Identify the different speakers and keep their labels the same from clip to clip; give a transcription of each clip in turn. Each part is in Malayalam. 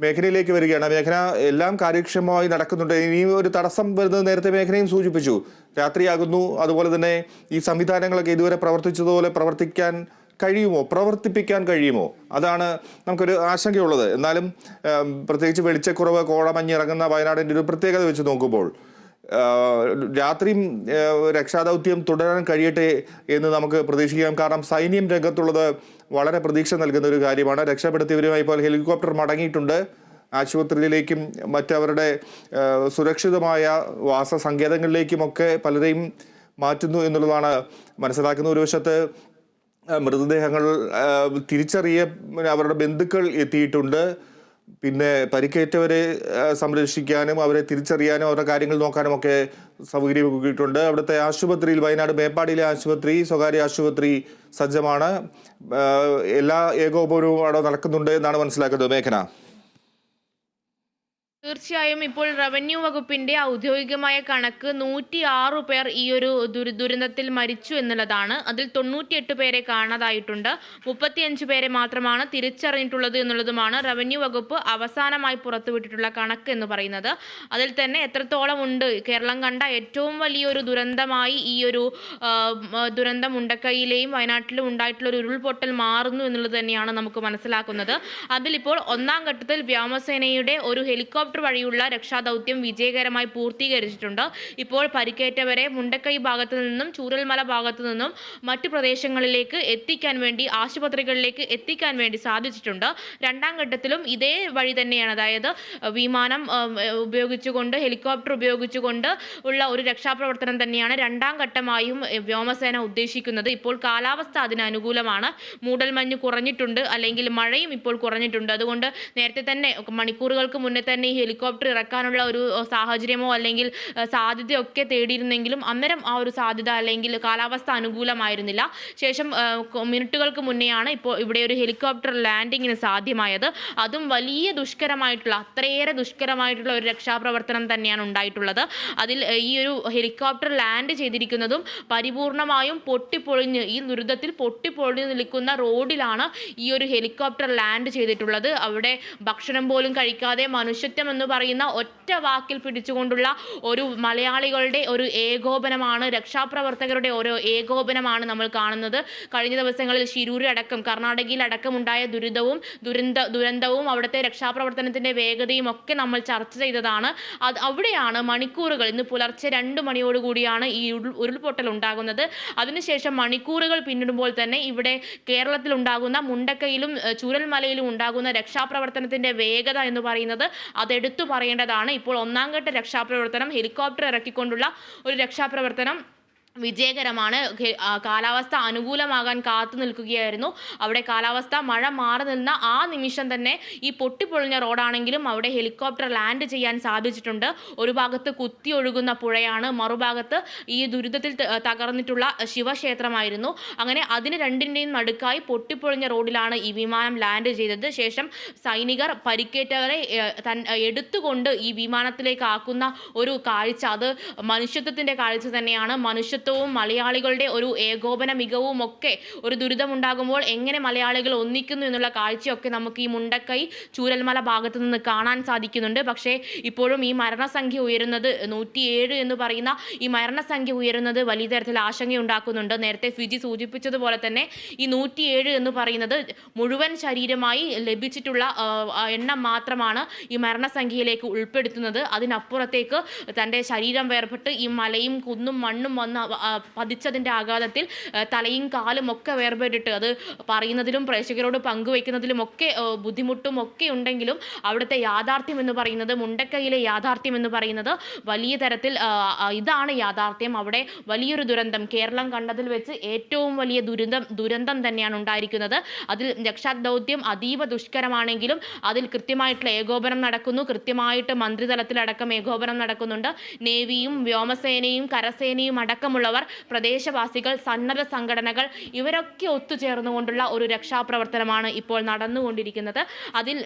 Speaker 1: മേഖലയിലേക്ക് വരികയാണ്. മേഖല എല്ലാം കാര്യക്ഷമമായി നടക്കുന്നുണ്ട്. ഇനി ഒരു തടസ്സം വരുന്നത് നേരത്തെ മേഖലയും സൂചിപ്പിച്ചു. രാത്രിയാകുന്നു. അതുപോലെ തന്നെ ഈ സംവിധാനങ്ങളൊക്കെ ഇതുവരെ പ്രവർത്തിച്ചതുപോലെ പ്രവർത്തിക്കാൻ കഴിയുമോ? പ്രവർത്തിപ്പിക്കാൻ കഴിയുമോ? അതാണ് നമുക്കൊരു ആശങ്കയുള്ളത്. എന്നാലും പ്രത്യേകിച്ച് വെളിച്ചക്കുറവ് കോടമഞ്ഞിറങ്ങുന്ന വയനാടിന്റെ ഒരു പ്രത്യേകത വെച്ച് നോക്കുമ്പോൾ രാത്രിയും രക്ഷാദൗത്യം തുടരാൻ കഴിയട്ടെ എന്ന് നമുക്ക് പ്രതീക്ഷിക്കാം. കാരണം സൈന്യം രംഗത്തുള്ളത് വളരെ പ്രതീക്ഷ നൽകുന്ന ഒരു കാര്യമാണ്. രക്ഷപ്പെടുത്തിയവരുമായി ഇപ്പോൾ ഹെലികോപ്റ്റർ മടങ്ങിയിട്ടുണ്ട്. ആശുപത്രിയിലേക്കും മറ്റവരുടെ സുരക്ഷിതമായ വാസ സങ്കേതങ്ങളിലേക്കുമൊക്കെ പലരെയും മാറ്റുന്നു എന്നുള്ളതാണ് മനസ്സിലാക്കുന്ന ഒരു വശത്ത്. മൃതദേഹങ്ങൾ തിരിച്ചറിയ അവരുടെ ബന്ധുക്കൾ എത്തിയിട്ടുണ്ട്. പിന്നെ പരിക്കേറ്റവരെ സംരക്ഷിക്കാനും അവരെ തിരിച്ചറിയാനും അവരുടെ കാര്യങ്ങൾ നോക്കാനും ഒക്കെ സൗകര്യമൊരുക്കിയിട്ടുണ്ട് അവിടുത്തെ ആശുപത്രിയിൽ വയനാട് മേപ്പാടിയിലെ ആശുപത്രി സ്വകാര്യ ആശുപത്രി സജ്ജമാണ്. എല്ലാ ഏകോപനവും അവിടെ നടക്കുന്നുണ്ട് എന്നാണ് മനസ്സിലാക്കുന്നത്. മേഘന.
Speaker 2: തീർച്ചയായും ഇപ്പോൾ റവന്യൂ വകുപ്പിന്റെ ഔദ്യോഗികമായ കണക്ക് നൂറ്റി ആറ് പേർ ഈ ഒരു ദുര ദുരന്തത്തിൽ മരിച്ചു എന്നുള്ളതാണ്. അതിൽ തൊണ്ണൂറ്റിയെട്ട് പേരെ കാണാതായിട്ടുണ്ട്. മുപ്പത്തിയഞ്ച് പേരെ മാത്രമാണ് തിരിച്ചറിഞ്ഞിട്ടുള്ളത് എന്നുള്ളതുമാണ് റവന്യൂ വകുപ്പ് അവസാനമായി പുറത്തുവിട്ടിട്ടുള്ള കണക്ക് എന്ന് പറയുന്നത്. അതിൽ തന്നെ എത്രത്തോളം ഉണ്ട്? കേരളം കണ്ട ഏറ്റവും വലിയൊരു ദുരന്തമായി ഈ ഒരു ദുരന്തം മുണ്ടക്കൈയിലെയും വയനാട്ടിലും ഉണ്ടായിട്ടുള്ള ഒരു ഉരുൾപൊട്ടൽ മാറുന്നു എന്നുള്ളത് തന്നെയാണ് നമുക്ക് മനസ്സിലാക്കുന്നത്. അതിലിപ്പോൾ ഒന്നാം ഘട്ടത്തിൽ വ്യോമസേനയുടെ ഒരു ഹെലികോപ്റ്റർ വഴിയുള്ള രക്ഷാദൗത്യം വിജയകരമായി പൂർത്തീകരിച്ചിട്ടുണ്ട്. ഇപ്പോൾ പരിക്കേറ്റവരെ മുണ്ടക്കൈ ഭാഗത്തു നിന്നും ചൂരൽമല ഭാഗത്തു നിന്നും മറ്റു പ്രദേശങ്ങളിലേക്ക് എത്തിക്കാൻ വേണ്ടി ആശുപത്രികളിലേക്ക് എത്തിക്കാൻ വേണ്ടി സാധിച്ചിട്ടുണ്ട്. രണ്ടാം ഘട്ടത്തിലും ഇതേ വഴി തന്നെയാണ്. അതായത് വിമാനം ഉപയോഗിച്ചുകൊണ്ട് ഹെലികോപ്റ്റർ ഉപയോഗിച്ചുകൊണ്ട് ഉള്ള ഒരു രക്ഷാപ്രവർത്തനം തന്നെയാണ് രണ്ടാം ഘട്ടമായും വ്യോമസേന ഉദ്ദേശിക്കുന്നത്. ഇപ്പോൾ കാലാവസ്ഥ അതിന് അനുകൂലമാണ്. മൂടൽമഞ്ഞ് കുറഞ്ഞിട്ടുണ്ട് അല്ലെങ്കിൽ മഴയും ഇപ്പോൾ കുറഞ്ഞിട്ടുണ്ട്. അതുകൊണ്ട് നേരത്തെ തന്നെ മണിക്കൂറുകൾക്ക് മുന്നേ തന്നെ ഈ ഹെലികോപ്റ്റർ ഇറക്കാനുള്ള ഒരു സാഹചര്യമോ അല്ലെങ്കിൽ സാധ്യതയൊക്കെ തേടിയിരുന്നെങ്കിലും അന്നേരം ആ ഒരു സാധ്യത അല്ലെങ്കിൽ കാലാവസ്ഥ അനുകൂലമായിരുന്നില്ല. ശേഷം മിനിറ്റുകൾക്ക് മുന്നെയാണ് ഇപ്പോൾ ഇവിടെ ഒരു ഹെലികോപ്റ്റർ ലാൻഡിങ്ങിന് സാധ്യമായത്. അതും വലിയ ദുഷ്കരമായിട്ടുള്ള അത്രയേറെ ദുഷ്കരമായിട്ടുള്ള ഒരു രക്ഷാപ്രവർത്തനം തന്നെയാണ് ഉണ്ടായിട്ടുള്ളത്. അതിൽ ഈ ഒരു ഹെലികോപ്റ്റർ ലാൻഡ് ചെയ്തിരിക്കുന്നതും പരിപൂർണമായും പൊട്ടിപ്പൊളിഞ്ഞ് ഈ ദുരിതത്തിൽ പൊട്ടിപ്പൊളിഞ്ഞ് നിൽക്കുന്ന റോഡിലാണ് ഈ ഒരു ഹെലികോപ്റ്റർ ലാൻഡ് ചെയ്തിട്ടുള്ളത്. അവിടെ ഭക്ഷണം പോലും കഴിക്കാതെ മനുഷ്യത്വം എന്ന് പറയുന്ന ഒറ്റ വാക്കിൽ പിടിച്ചുകൊണ്ടുള്ള ഒരു മലയാളികളുടെ ഒരു ഏകോപനമാണ് രക്ഷാപ്രവർത്തകരുടെ ഓരോ ഏകോപനമാണ് നമ്മൾ കാണുന്നത്. കഴിഞ്ഞ ദിവസങ്ങളിൽ കർണാടകയിൽ അടക്കം ഉണ്ടായ ദുരിതവും ദുരന്ത ദുരന്തവും അവിടുത്തെ രക്ഷാപ്രവർത്തനത്തിന്റെ വേഗതയും ഒക്കെ നമ്മൾ ചർച്ച ചെയ്തതാണ്. അത് അവിടെയാണ് മണിക്കൂറുകൾ ഇന്ന് പുലർച്ചെ രണ്ട് മണിയോടുകൂടിയാണ് ഈ ഉരുൾപൊട്ടൽ ഉണ്ടാകുന്നത്. അതിനുശേഷം മണിക്കൂറുകൾ പിന്നിടുമ്പോൾ തന്നെ ഇവിടെ കേരളത്തിൽ ഉണ്ടാകുന്ന മുണ്ടക്കയിലും ചുരൽമലയിലും ഉണ്ടാകുന്ന രക്ഷാപ്രവർത്തനത്തിന്റെ വേഗത എന്ന് പറയുന്നത് അതെടുത്തു പറയേണ്ടതാണ്. ഇപ്പോൾ ഒന്നാം ഘട്ട രക്ഷാപ്രവർത്തനം ഹെലികോപ്റ്റർ ഇറക്കിക്കൊണ്ടുള്ള ഒരു രക്ഷാപ്രവർത്തനം വിജയകരമാണ്. കാലാവസ്ഥ അനുകൂലമാകാൻ കാത്തു നിൽക്കുകയായിരുന്നു. അവിടെ കാലാവസ്ഥ മഴ മാറി നിന്ന ആ നിമിഷം തന്നെ ഈ പൊട്ടിപ്പൊളിഞ്ഞ റോഡാണെങ്കിലും അവിടെ ഹെലികോപ്റ്റർ ലാൻഡ് ചെയ്യാൻ സാധിച്ചിട്ടുണ്ട്. ഒരു ഭാഗത്ത് കുത്തി ഒഴുകുന്ന പുഴയാണ് മറുഭാഗത്ത് ഈ ദുരിതത്തിൽ തകർന്നിട്ടുള്ള ശിവക്ഷേത്രമായിരുന്നു. അങ്ങനെ അതിന് രണ്ടിന്റെയും നടുക്കായി പൊട്ടിപ്പൊളിഞ്ഞ റോഡിലാണ് ഈ വിമാനം ലാൻഡ് ചെയ്തത്. ശേഷം സൈനികർ പരിക്കേറ്റവരെ തൻ എടുത്തുകൊണ്ട് ഈ വിമാനത്തിലേക്ക് ആക്കുന്ന ഒരു കാഴ്ച. അത് മനുഷ്യത്വത്തിന്റെ കാഴ്ച തന്നെയാണ്. മനുഷ്യത്വവും മലയാളികളുടെ ഒരു ഏകോപന മികവും ഒക്കെ ഒരു ദുരിതമുണ്ടാകുമ്പോൾ എങ്ങനെ മലയാളികൾ ഒന്നിക്കുന്നു എന്നുള്ള കാഴ്ചയൊക്കെ നമുക്ക് ഈ മുണ്ടക്കൈ ചൂരൽമല ഭാഗത്ത് നിന്ന് കാണാൻ സാധിക്കുന്നുണ്ട്. പക്ഷേ ഇപ്പോഴും ഈ മരണസംഖ്യ ഉയരുന്നത് നൂറ്റിയേഴ് എന്ന് പറയുന്ന ഈ മരണസംഖ്യ ഉയരുന്നത് വലിയ തരത്തിൽ ആശങ്കയുണ്ടാക്കുന്നുണ്ട്. നേരത്തെ ഫിജി സൂചിപ്പിച്ചതുപോലെ തന്നെ ഈ നൂറ്റിയേഴ് എന്ന് പറയുന്നത് മുഴുവൻ ശരീരമായി ലഭിച്ചിട്ടുള്ള എണ്ണം മാത്രമാണ് ഈ മരണസംഖ്യയിലേക്ക് ഉൾപ്പെടുത്തുന്നത്. അതിനപ്പുറത്തേക്ക് തന്റെ ശരീരം വേർപെട്ട് ഈ മലയും കുന്നും മണ്ണും വന്ന് പതിച്ചതിന്റെ ആഘാതത്തിൽ തലയും കാലും ഒക്കെ വേർപെട്ടിട്ട് അത് പറയുന്നതിലും പ്രേക്ഷകരോട് പങ്കുവയ്ക്കുന്നതിലും ഒക്കെ ബുദ്ധിമുട്ടും ഒക്കെ ഉണ്ടെങ്കിലും അവിടുത്തെ യാഥാർത്ഥ്യം എന്ന് പറയുന്നത് മുണ്ടക്കൈയിലെ യാഥാർത്ഥ്യം എന്ന് പറയുന്നത് വലിയ തരത്തിൽ ഇതാണ് യാഥാർത്ഥ്യം. അവിടെ വലിയൊരു ദുരന്തം കേരളം കണ്ടതിൽ വെച്ച് ഏറ്റവും വലിയ ദുരന്തം ദുരന്തം തന്നെയാണ് ഉണ്ടായിരിക്കുന്നത്. അതിൽ രക്ഷാദൗത്യം അതീവ ദുഷ്കരമാണെങ്കിലും അതിൽ കൃത്യമായിട്ടുള്ള ഏകോപനം നടക്കുന്നു. കൃത്യമായിട്ട് മന്ത്രിതലത്തിലടക്കം ഏകോപനം നടക്കുന്നുണ്ട്. നേവിയും വ്യോമസേനയും കരസേനയും അടക്കമുള്ളവർ പ്രദേശവാസികൾ സന്നദ്ധ സംഘടനകൾ ഇവരൊക്കെ ഒത്തുചേർന്നുകൊണ്ടുള്ള ഒരു രക്ഷാപ്രവർത്തനമാണ് ഇപ്പോൾ നടന്നുകൊണ്ടിരിക്കുന്നത്. അതിൽ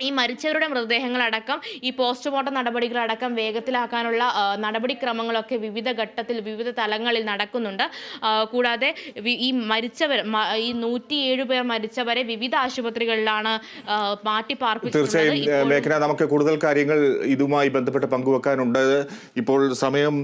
Speaker 2: ഈ മരിച്ചവരുടെ മൃതദേഹങ്ങളടക്കം ഈ പോസ്റ്റ്മോർട്ടം നടപടികളടക്കം വേഗത്തിലാക്കാനുള്ള നടപടിക്രമങ്ങളൊക്കെ വിവിധ ഘട്ടത്തിൽ വിവിധ തലങ്ങളിൽ നടക്കുന്നുണ്ട്. കൂടാതെ ഈ മരിച്ചവർ ഈ നൂറ്റിയേഴ് പേർ മരിച്ചവരെ വിവിധ ആശുപത്രികളിലാണ് മാറ്റി
Speaker 1: തീർച്ചയായും നമുക്ക് കൂടുതൽ കാര്യങ്ങൾ ഇതുമായി ബന്ധപ്പെട്ട് പങ്കുവെക്കാനുണ്ട്. ഇപ്പോൾ സമയം